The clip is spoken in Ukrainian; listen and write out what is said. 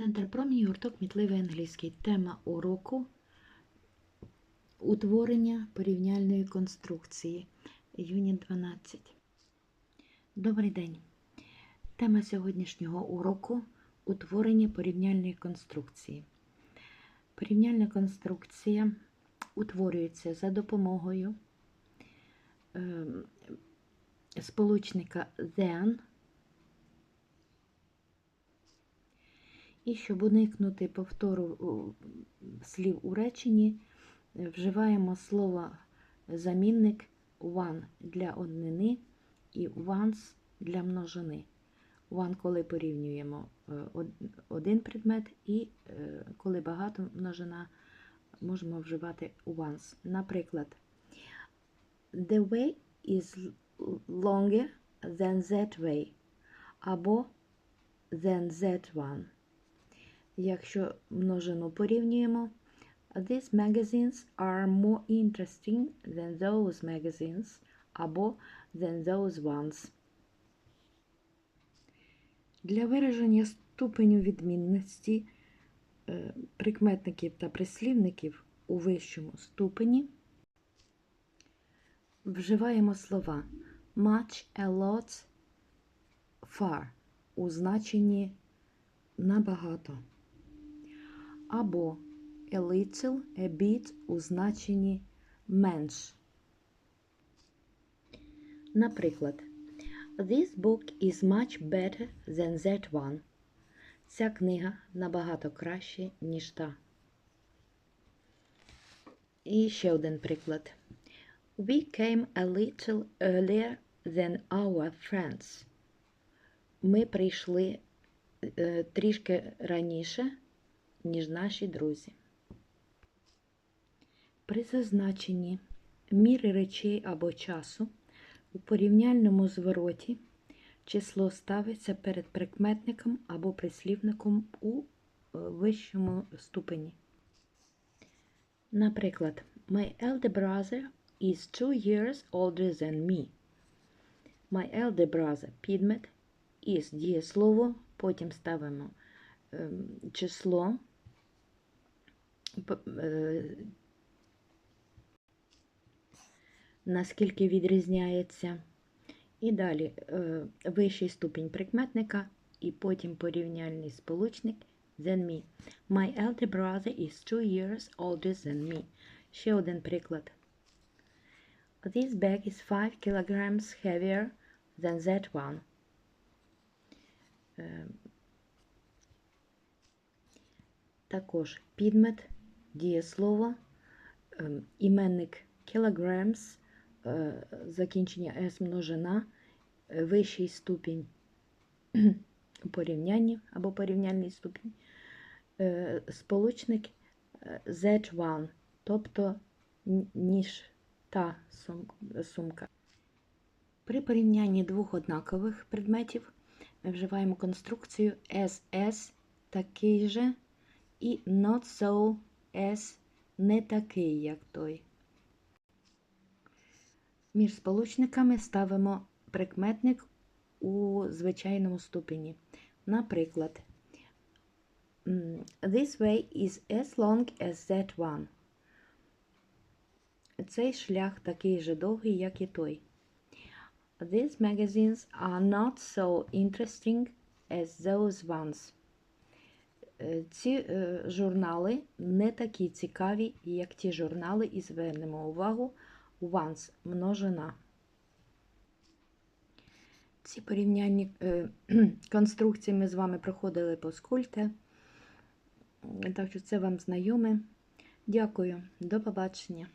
Центр промінь, гурток Мітливий англійський. Тема уроку утворення порівняльної конструкції. Юніт 12. Добрий день. Тема сьогоднішнього уроку утворення порівняльної конструкції. Порівняльна конструкція утворюється за допомогою е, сполучника then І щоб уникнути повтору слів у реченні, е, вживаємо слово замінник one для однини і once для множини. One, коли порівнюємо е, один предмет, і е, коли багато множина, можемо вживати once. Наприклад, the way is longer than that way, або than that one. Якщо множину порівнюємо, these magazines are more interesting than those magazines або than those ones. Для вираження ступеню відмінності е, прикметників та прислівників у вищому ступені вживаємо слова much, a lot, far у значенні набагато або a little, a bit у значенні менш. Наприклад, This book is much better than that one. Ця книга набагато краще, ніж та. І ще один приклад. We came a little earlier than our friends. Ми прийшли е, трішки раніше, ніж наші друзі. При зазначенні міри речей або часу у порівняльному звороті число ставиться перед прикметником або прислівником у е, вищому ступені. Наприклад, My elder brother is two years older than me. My elder brother підмет is дієслово, потім ставимо ем, число наскільки відрізняється. І далі е, вищий ступінь прикметника, і потім порівняльний сполучник than me. My elder brother is two years older than me. Ще один приклад. This bag is 5 kilograms heavier than that one. Е, Також підмет, дієслово, ем, іменник kilograms, е, закінчення s множина, е, вищий ступінь у порівнянні або порівняльний ступінь, е, сполучник е, Z1, тобто ніж та сумка. При порівнянні двох однакових предметів ми вживаємо конструкцію SS такий же і not so as не такий, як той. Між сполучниками ставимо прикметник у звичайному ступені. Наприклад, This way is as long as that one. Цей шлях такий же довгий, як і той. These magazines are not so interesting as those ones. Е, Ці е, журнали не такі цікаві, як ті журнали, і звернемо увагу once множина. Ці порівнянні е, конструкції ми з вами проходили по скульте, так що це вам знайоме. Дякую, до побачення.